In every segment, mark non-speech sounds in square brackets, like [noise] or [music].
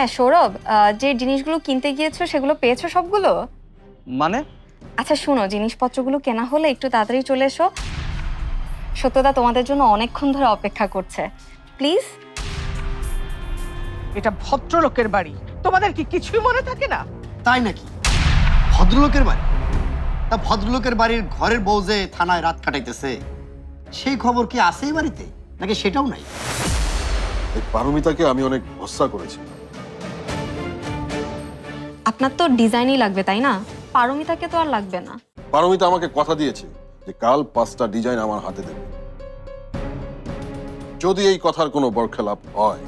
হ্যাঁ সৌরভ আহ, যে জিনিসগুলো কিনতে গিয়েছো সেগুলো পেয়েছ সবগুলো? মানে? আচ্ছা শোনো জিনিসপত্রগুলো কেনা হলে একটু তাড়াতাড়ি চলে এসো। সত্যদা তোমাদের জন্য অনেকক্ষণ ধরে অপেক্ষা করছে। প্লিজ? এটা ভদ্রলোকের বাড়ি। তোমাদের কি কিছুই মনে থাকে না? তাই নাকি? ভদ্রলোকের বাড়ি? তা ভদ্রলোকের বাড়ির ঘরের বউ যে থানায় রাত কাটাইতেছে সেই খবর কি আছে এই বাড়িতে? নাকি সেটাও নাই? এই পারমিতাকে আমি অনেক ভরসা করেছি। আপনার তো ডিজাইনই লাগবে তাই না? পারমিতাকে তো আর লাগবে না। পারমিতা আমাকে কথা দিয়েছে যে কাল পাঁচটা ডিজাইন আমার হাতে দেবে। যদি এই কথার কোনো বরখেলাপ হয়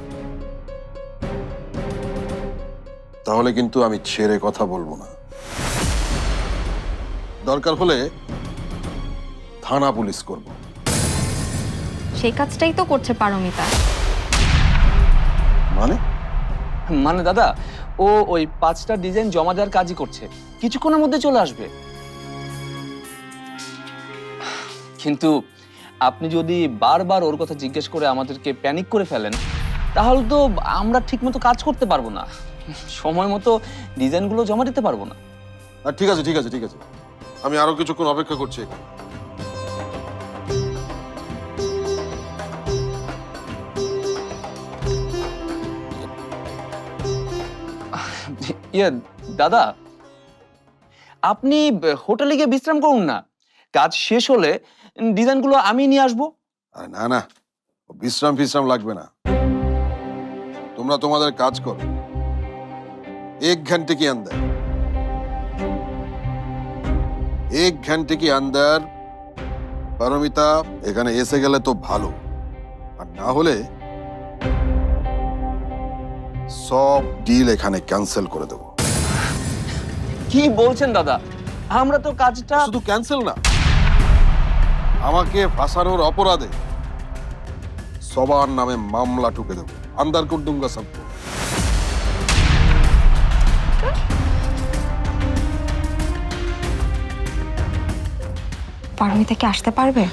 তাহলে কিন্তু আমি ছেড়ে কথা বলব না। দরকার হলে থানা পুলিশ করব। সেই কাজটাই তো করছে পারমিতা। মানে? মানে দাদা ও ওই পাঁচটা ডিজাইন জমা দেওয়ার কাজই করছে। কিছুক্ষণের মধ্যে চলে আসবে। কিন্তু আপনি যদি বারবার ওর কথা জিজ্ঞেস করে আমাদেরকে প্যানিক করে ফেলেন, তাহলে তো আমরা ঠিকমতো কাজ করতে পারব না। সময় মতো ডিজাইনগুলো জমা দিতে পারব না। ঠিক আছে ঠিক আছে ঠিক আছে। আমি আরও কিছুক্ষণ অপেক্ষা করছি এখানে। ইয়া, দাদা, আপনি হোটেলে গিয়ে বিশ্রাম করুন না। কাজ শেষ হলে ডিজাইনগুলো আমি নিয়ে আসব। না না, বিশ্রাম ফিশ্রাম লাগবে না। তোমরা তোমাদের কাজ করো। এক ঘণ্টা কি আন্দার? এক ঘণ্টা কি আন্দার? পারমিতা, এখানে এসে গেলে তো ভালো। আর না হলে সব ডিল এখানে ক্যান্সেল করে দেবো। কি বলছেন দাদা? আমরা তো কাজটা শুধু ক্যান্সেল না। আমাকে ফাঁসানোর অপরাধে সবার নামে মামলা ঠুকে দেবো। আন্দার কর দুঙ্গা সবকো পারমিতা কি আসতে পারবে?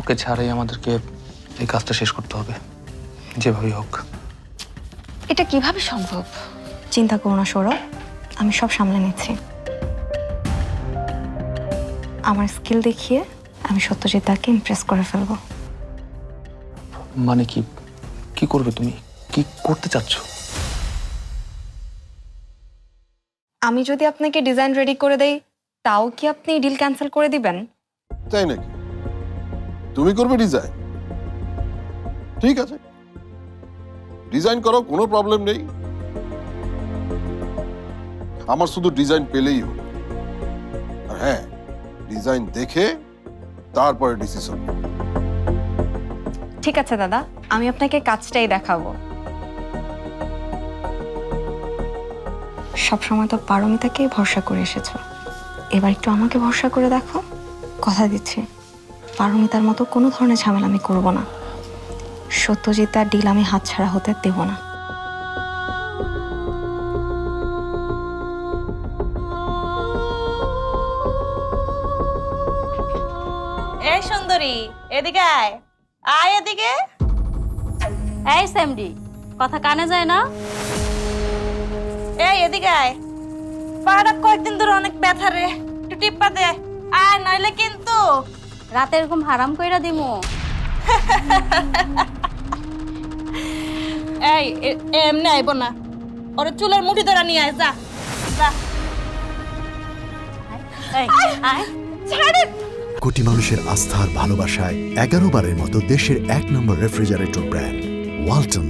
ওকে ছাড়াই আমাদেরকে এই কাজটা শেষ করতে হবে যেভাবেই হোক। এটা কীভাবে সম্ভব? চিন্তা করো না সৌরভ। আমি সব সামলে নিচ্ছি। আমার স্কিল দেখিয়ে আমি সত্যজিৎ দাকে ইমপ্রেস করে ফেলব। মানে কি? কি করবে তুমি? কি করতে চাচ্ছ? আমি যদি আপনাকে ডিজাইন রেডি করে দেই তাও কি আপনি ডিল ক্যান্সেল করে দিবেন? তাই নাকি? তুমি করবে ডিজাইন ঠিক আছে। ডিজাইন করো কোনো প্রবলেম নেই। আমার শুধু ডিজাইন পেলেই হলো। আর হ্যাঁ ডিজাইন দেখে তারপরে ডিসিশন ঠিক আছে দাদা আমি আপনাকে কাজটাই দেখাবো। সবসময় তো পারমিতাকে ভরসা করে এসেছ। এবার একটু আমাকে ভরসা করে দেখো। কথা দিচ্ছি পারমিতার মতো কোনো ধরনের ঝামেলা আমি করব না। সত্যজিৎ তার ডিল আমি হাতছাড়া হতে দেব না। এই সুন্দরী এদিকে আয়। আয় এদিকে। এই স্যামডি কথা কানে যায় না? এই এদিকে আয়। পাড়া কয়েকদিন ধরে অনেক ব্যথা রে। একটু টিপ্পা দে। আয় নইলে কিন্তু। রাতের ঘুম হারাম কইরা দিমু। [laughs] এই এ- এমনি আইব না। ওর চুলের মুঠি ধরা নিয়ে আয় যা যা। এই আয় কোটি মানুষের আস্থার ভালোবাসায় এগারো বারের মতো দেশের এক নম্বর রেফ্রিজারেটর ব্র্যান্ড ওয়ালটন।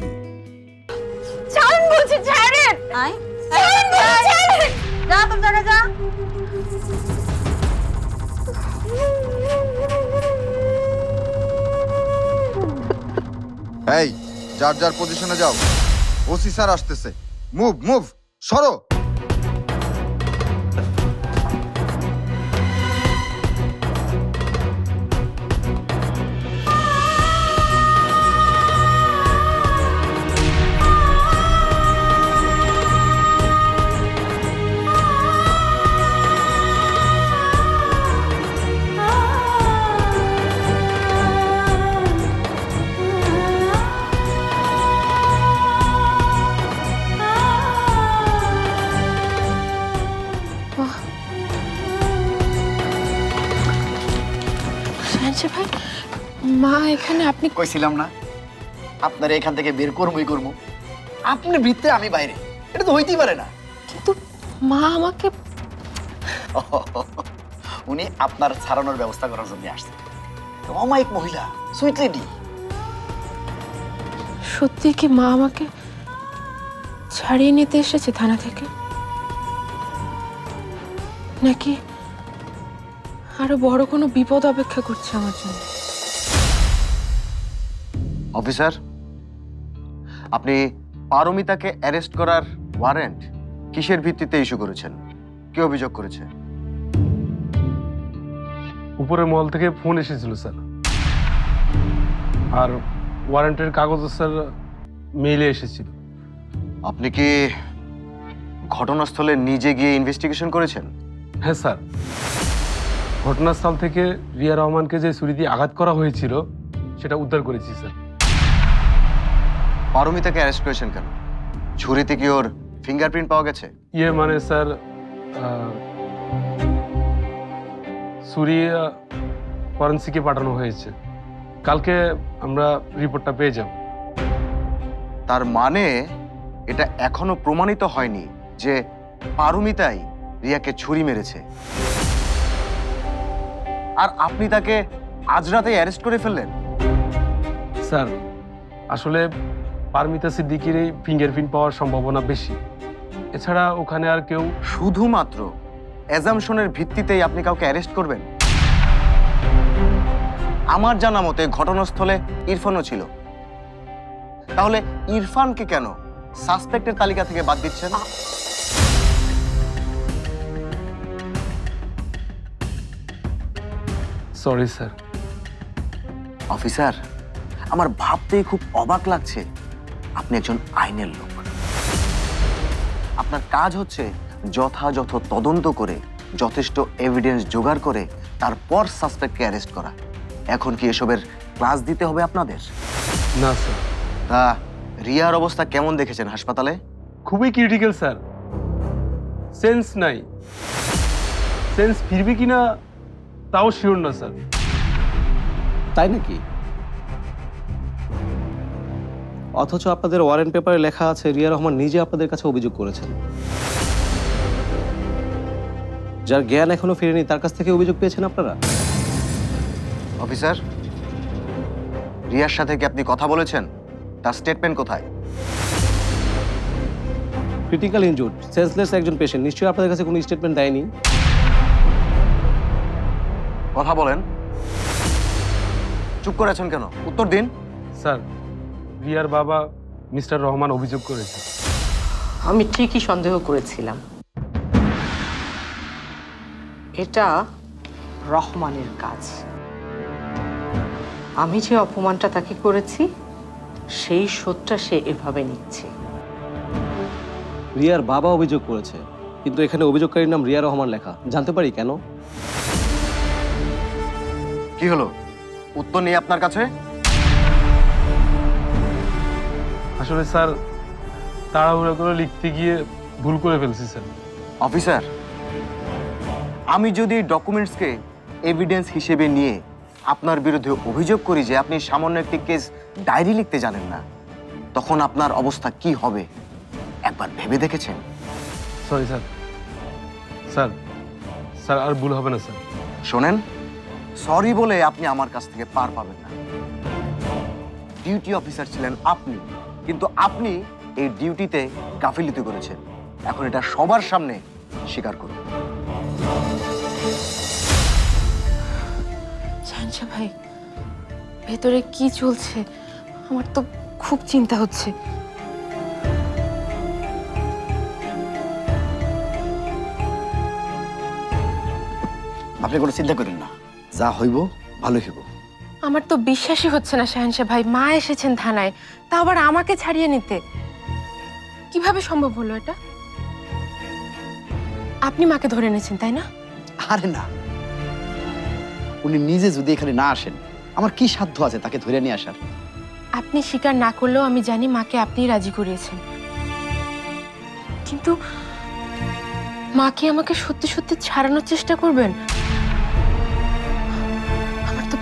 এই যার যার পজিশনে যাও। ওসি স্যার আসতেছে। মুভ মুভ সরো। এখানে আপনি কইছিলাম না আপনার এখান থেকে বের করবই করব। আপনি বৃত্তে আমি বাইরে এটা তো হইতেই পারে না। কিন্তু মা আমাকে [laughs] উনি আপনার ছাড়ানোর ব্যবস্থা করার জন্য আসছে। অমায়িক মহিলা সুইট লেডি সত্যি কি মা আমাকে ছাড়িয়ে নিতে এসেছে থানা থেকে? নাকি আরও বড় কোনো বিপদ অপেক্ষা করছে আমার জন্য? অফিসার আপনি পারমিতাকে অ্যারেস্ট করার ওয়ারেন্ট কিসের ভিত্তিতে ইস্যু করেছেন? কে অভিযোগ করেছে? উপরের মহল থেকে ফোন এসেছিল স্যার। আর ওয়ারেন্টের কাগজও স্যার মেইলে এসেছিল। আপনি কি ঘটনাস্থলে নিজে গিয়ে ইনভেস্টিগেশন করেছেন? হ্যাঁ স্যার। ঘটনাস্থল থেকে রিয়া রহমানকে যে ছুরি দিয়ে আঘাত করা হয়েছিল সেটা উদ্ধার করেছি স্যার। পারমিতাকে অ্যারেস্ট করেছেন কেন? ছুরিতে কি ওর ফিঙ্গারপ্রিন্ট পাওয়া গেছে? ইয়ে মানে স্যার ছুরি ফরেন্সিকে পাঠানো হয়েছে। কালকে আমরা রিপোর্টটা পেয়ে যাব। তার মানে এটা এখনও প্রমাণিত হয়নি যে পারমিতাই রিয়াকে ছুরি মেরেছে। আর আপনি তাকে আজ রাতে অ্যারেস্ট করে ফেললেন? স্যার আসলে পারমিতা সিদ্দিকির এই ফিঙ্গারপ্রিন্ট পাওয়ার সম্ভাবনা বেশি। এছাড়া ওখানে আর কেউ শুধুমাত্র অ্যাজামশনের ভিত্তিতেই আপনি কাউকে অ্যারেস্ট করবেন। আমার জানা মতে ঘটনাস্থলে ইরফানও ছিল। তাহলে ইরফানকে কেন সাসপেক্টের তালিকা থেকে বাদ দিচ্ছেন? সরি স্যার অফিসার আমার ভাবতেই খুব অবাক লাগছে। আপনি একজন আইনের লোক। আপনার কাজ হচ্ছে যথাযথ তদন্ত করে যথেষ্ট এভিডেন্স জোগাড় করে তারপর সাসপেক্টকে অ্যারেস্ট করা। এখন কি এসবের ক্লাস দিতে হবে আপনাদের? না স্যার তা রিয়ার অবস্থা কেমন দেখেছেন হাসপাতালে? খুবই ক্রিটিক্যাল স্যার সেন্স নাই। সেন্স ফিরবে কিনা তাও শিওর না স্যার তাই নাকি? অথচ আপনাদের ওয়ারেন্ট পেপারে লেখা আছে রিয়া রহমান নিজে আপনাদের কাছে অভিযোগ করেছেন। যার জ্ঞান এখনও ফিরেনি তার কাছ থেকে অভিযোগ পেয়েছেন আপনারা? অফিসার রিয়ার সাথে কি আপনি কথা বলেছেন? তার স্টেটমেন্ট কোথায়? ক্রিটিক্যাল ইনজুড সেন্সলেস একজন পেশেন্ট নিশ্চয়ই আপনাদের কাছে কোনো স্টেটমেন্ট দেয়নি? কথা বলেন। চুপ করে আছেন কেন? উত্তর দিন। স্যার রিয়ার বাবা মিস্টার রহমান অভিযোগ করেছে। আমি ঠিকই সন্দেহ করেছিলাম। এটা রহমানের কাজ। আমি যে অপমানটা তাকে করেছি সেই শোধটা সে এভাবে নিচ্ছে। রিয়ার বাবা অভিযোগ করেছে কিন্তু এখানে অভিযোগকারীর নাম রিয়া রহমান লেখা। জানতে পারি কেন? কি হলো? উত্তর নেই আপনার কাছে? আসলে স্যার তাড়াহুড়ো করে লিখতে গিয়ে ভুল করে ফেলছি স্যার। অফিসার আমি যদি ডকুমেন্টসকে এভিডেন্স হিসেবে নিয়ে আপনার বিরুদ্ধে অভিযোগ করি যে আপনি সামান্য একটি কেস ডায়েরি লিখতে জানেন না তখন আপনার অবস্থা কি হবে? একবার ভেবে দেখেছেন? Sorry sir. স্যার স্যার আর ভুল হবে না স্যার। শোনেন সরি বলে আপনি আমার কাছ থেকে পার পাবেন না। ডিউটি অফিসার ছিলেন আপনি। কিন্তু আপনি এই ডিউটিতে গাফিলিতি করেছেন। এখন এটা সবার সামনে স্বীকার করুন। ভাই ভেতরে কি চলছে? আমার তো খুব চিন্তা হচ্ছে। আপনি কোনো চিন্তা করেন না। যা হইব ভালো হইব। আমার তো বিশ্বাসই হচ্ছে না শাহেনশা ভাই মা এসেছেন থানায়। তা আবার আমাকে ছাড়িয়ে নিতে। কীভাবে সম্ভব হলো এটা? আপনি মাকে ধরে এনেছেন তাই না? আরে না। উনি নিজে যদি এখানে না আসেন আমার কি সাধ্য আছে তাকে ধরে নিয়ে আসার? আপনি স্বীকার না করলেও আমি জানি মাকে আপনি রাজি করিয়েছেন। কিন্তু মাকে আমাকে সত্যি সত্যি ছাড়ানোর চেষ্টা করবেন?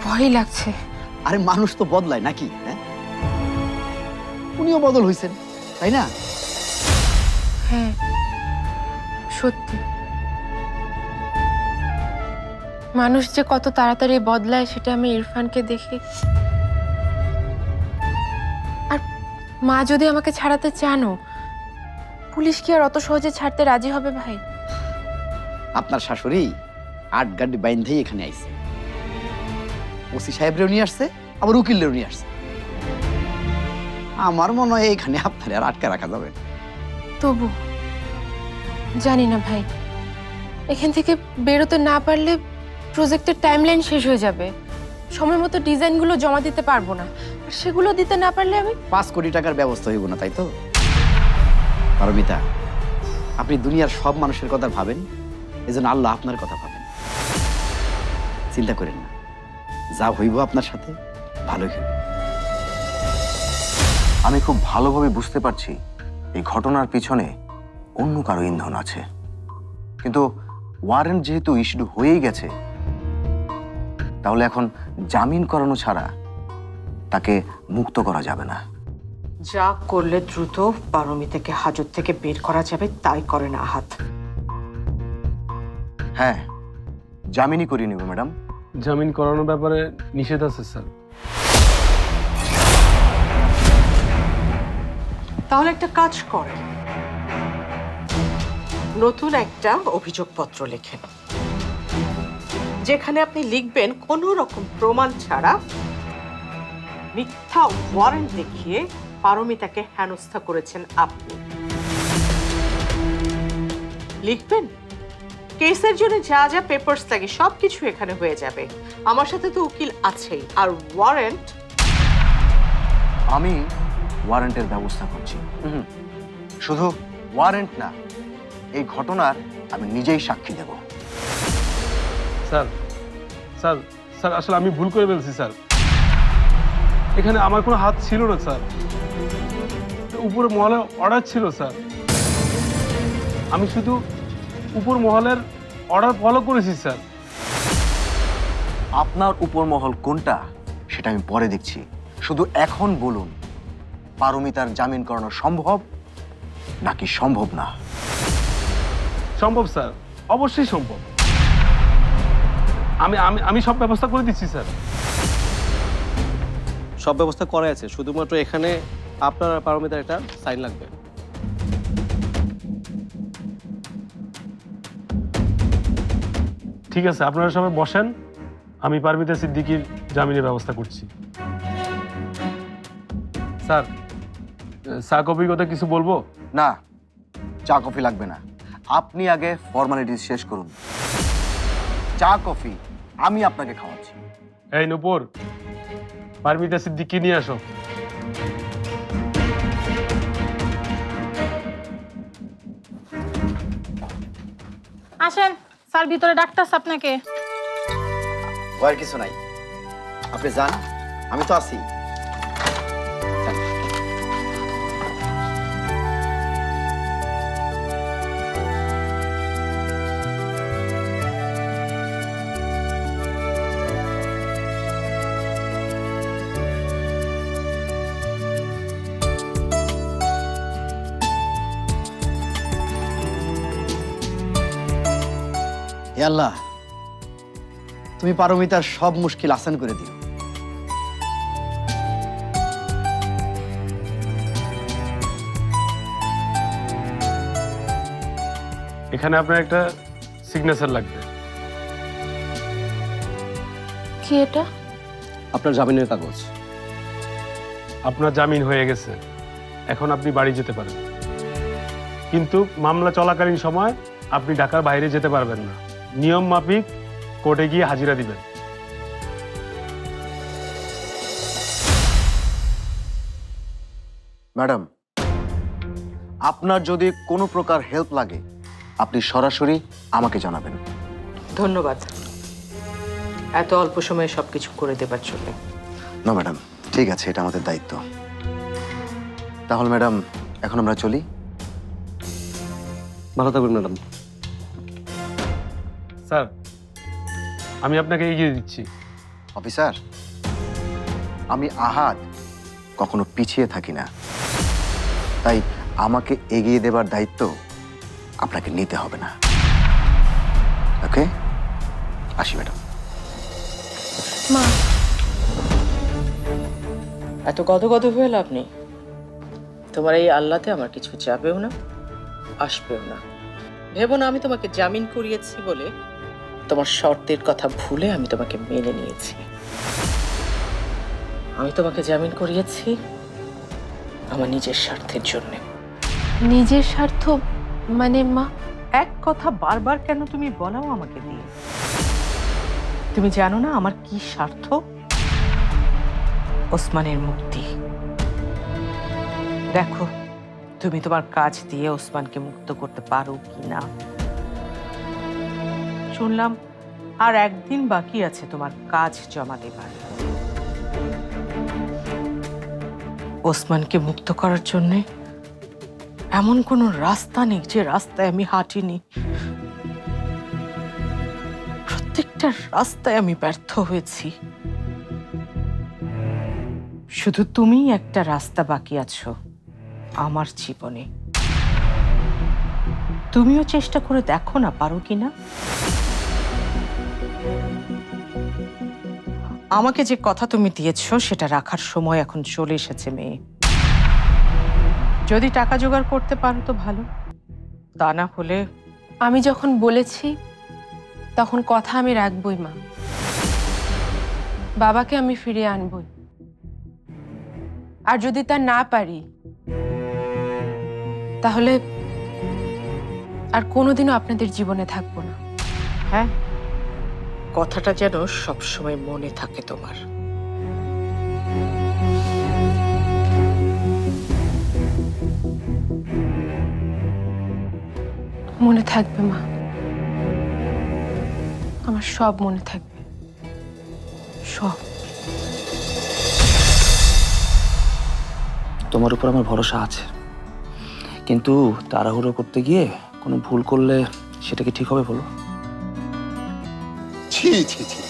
ভয়ই লাগছে। আরে মানুষ তো বদলায় নাকি হ্যাঁ? উনিও বদল হয়েছেন তাই না? হ্যাঁ সত্যি। মানুষ যে কত তাড়াতাড়ি বদলায় সেটা আমি ইরফানকে দেখে আর মা যদি আমাকে ছাড়াতে চানো পুলিশ কি আর অত সহজে ছাড়তে রাজি হবে ভাই? আপনার শাশুড়ি আট গাড়ি বাইন্ধেই এখানে আইছে। ওসি সাহেবরেও নিয়ে আসছে আবার উকিলেও নিয়ে আসছে। আমার মনে হয় এখানে আপনার আর আটকে রাখা যাবে। তবু জানি না ভাই। এখান থেকে বেরোতে না পারলে প্রজেক্টের টাইমলাইন শেষ হয়ে যাবে। সময় মতো ডিজাইনগুলো জমা দিতে পারব না। আর সেগুলো দিতে না পারলে আমি পাঁচ কোটি টাকার ব্যবস্থা হইব না তাই তো? পারমিতা আপনি দুনিয়ার সব মানুষের কথা ভাবেন এজন্য আল্লাহ আপনার কথা ভাবেন। চিন্তা করেন না। যা হইব আপনার সাথে ভালোই হইব। আমি খুব ভালোভাবে বুঝতে পারছি এই ঘটনার পিছনে অন্য কারও ইন্ধন আছে। কিন্তু ওয়ারেন্ট যেহেতু ইস্যু হয়েই গেছে তাহলে এখন জামিন করানো ছাড়া তাকে মুক্ত করা যাবে না। যা করলে দ্রুত পারমিতাকে হাজত থেকে বের করা যাবে তাই করেন আহাত। হ্যাঁ জামিনই করিয়ে নেব ম্যাডাম। জামিন করানোর ব্যাপারে নিষেধ আছে, স্যার। তাহলে একটা কাজ করেন। নতুন একটা অভিযোগপত্র লেখেন। যেখানে আপনি লিখবেন, কোনো রকম প্রমাণ ছাড়া মিথ্যা ওয়ারেন্ট দেখিয়ে পারমিতাকে হেনস্থা করেছেন আপনি। লিখবেন? কেসের জন্য যা যা পেপারস লাগে সবকিছু এখানে হয়ে যাবে। আমার সাথে তো উকিল আছেই। আর ওয়ারেন্ট আমি ওয়ারেন্টের ব্যবস্থা করছি। হুম, শুধু ওয়ারেন্ট না এই ঘটনার আমি নিজেই সাক্ষী দেব। স্যার স্যার স্যার আসলে আমি ভুল করে ফেলছি স্যার। এখানে আমার কোনো হাত ছিল না স্যার। উপরে মহলে অর্ডার ছিল স্যার। আমি শুধু উপর মহলের অর্ডার ফলো করেছি স্যার আপনার উপর মহল কোনটা সেটা আমি পরে দেখছি। শুধু এখন বলুন পারমিতার জামিন করানো সম্ভব নাকি সম্ভব না? সম্ভব স্যার অবশ্যই সম্ভব। আমি আমি আমি সব ব্যবস্থা করে দিচ্ছি স্যার সব ব্যবস্থা করা আছে শুধুমাত্র এখানে আপনার পারমিতার একটা সাইন লাগবে। ঠিক আছে আপনারা সবাই বসেন। আমি পারমিতা সিদ্দিকির জামিনের ব্যবস্থা করছি। স্যার। স্যার কপির কথা কিছু বলব? না চা কফি লাগবে না। আপনি আগে ফর্মালিটিস শেষ করুন। চা কফি আমি আপনাকে খাওয়াচ্ছি। এই নুপুর পারমিতা সিদ্দিকি নিয়ে আসো। আসেন। স্যার ভিতরে ডাক্তার আপনাকে। ভয়ের কিছু নাই। আপনি যান আমি তো আছি। আল্লাহ তুমি পারমিতার সব মুশকিল আসান করে দিও। এখানে আপনার একটা সিগনেচার লাগবে। কি এটা? আপনার জামিনের কাগজ। আপনার জামিন হয়ে গেছে। এখন আপনি বাড়ি যেতে পারেন। কিন্তু মামলা চলাকালীন সময় আপনি ঢাকার বাইরে যেতে পারবেন না। নিয়ম মাফিক কোর্টে গিয়ে হাজিরা দিবেন। ম্যাডাম আপনার যদি কোনো প্রকার হেল্প লাগে আপনি সরাসরি আমাকে জানাবেন। ধন্যবাদ। এত অল্প সময়ে সব কিছু করে দেবার জন্য। না ম্যাডাম ঠিক আছে এটা আমাদের দায়িত্ব। তাহলে ম্যাডাম এখন আমরা চলি। ভালো থাকবেন ম্যাডাম। স্যার আমি আপনাকে এগিয়ে দিচ্ছি। অফিসার আমি আহাত কখনো পিছিয়ে থাকি না। তাই আমাকে এগিয়ে দেবার দায়িত্ব আপনাকে নিতে হবে না। ওকে? আসি ম্যাডাম। মা। এত গদ হয়ে লাভ নেই। তোমার এই আল্লাতে আমার কিছু যাবেও না আসবেও না। ভেবো না আমি তোমাকে জামিন করিয়েছি বলে তোমার শর্তের কথা ভুলে আমি তোমাকে মেনে নিয়েছি। আমি তোমাকে জামিন করিয়েছি আমার নিজের স্বার্থের জন্য। নিজের স্বার্থ মানে মা? এক কথা বারবার কেন তুমি বলাও আমাকে দিয়ে? তুমি জানো না আমার কি স্বার্থ? ওসমানের মুক্তি। দেখো তুমি তোমার কাজ দিয়ে ওসমানকে মুক্ত করতে পারো কি না শুনলাম, আর একদিন বাকি আছে তোমার কাজ জমা দেবার। ওসমানকে মুক্ত করার জন্যে এমন কোনো রাস্তা নেই যে রাস্তায় আমি হাঁটিনি। প্রত্যেকটা রাস্তায় আমি ব্যর্থ হয়েছি। শুধু তুমিই একটা রাস্তা বাকি আছো, আমার জীবনে। তুমিও চেষ্টা করে দেখো না পারো কিনা। আমাকে যে কথা তুমি দিয়েছ সেটা রাখার সময় এখন চলে এসেছে মেয়ে। যদি টাকা জোগাড় করতে পারো তো ভালো। তা না হলে আমি যখন বলেছি তখন কথা আমি রাখবই মা। বাবাকে আমি ফিরিয়ে আনবই। আর যদি তা না পারি তাহলে আর কোনোদিনও আপনাদের জীবনে থাকব না। হ্যাঁ কথাটা যেন সবসময় মনে থাকে তোমার। মনে থাকবে মা। আমার সব মনে থাকবে। সব। তোমার উপর আমার ভরসা আছে। কিন্তু তাড়াহুড়ো করতে গিয়ে কোনো ভুল করলে সেটা কি ঠিক হবে বলো? ছি ছি।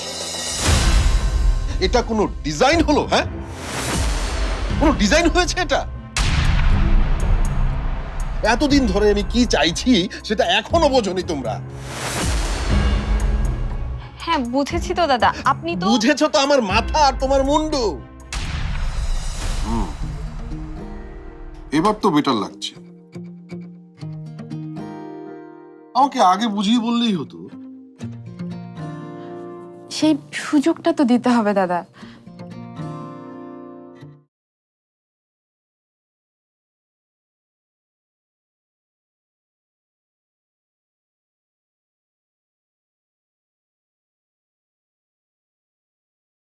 এটা কোনো ডিজাইন হলো হ্যাঁ? কোনো ডিজাইন হয়েছে এটা? এতদিন ধরে আমি কি চাইছি সেটা এখনও বোঝনি তোমরা। হ্যাঁ বুঝেছি তো দাদা। আপনি তো বুঝেছ তো আমার মাথা আর তোমার মুন্ডু? হুম। এবার তো বেটার লাগছে। আমাকে আগে বুঝিয়ে বললেই হতো। সেই সুযোগটা তো দিতে হবে দাদা।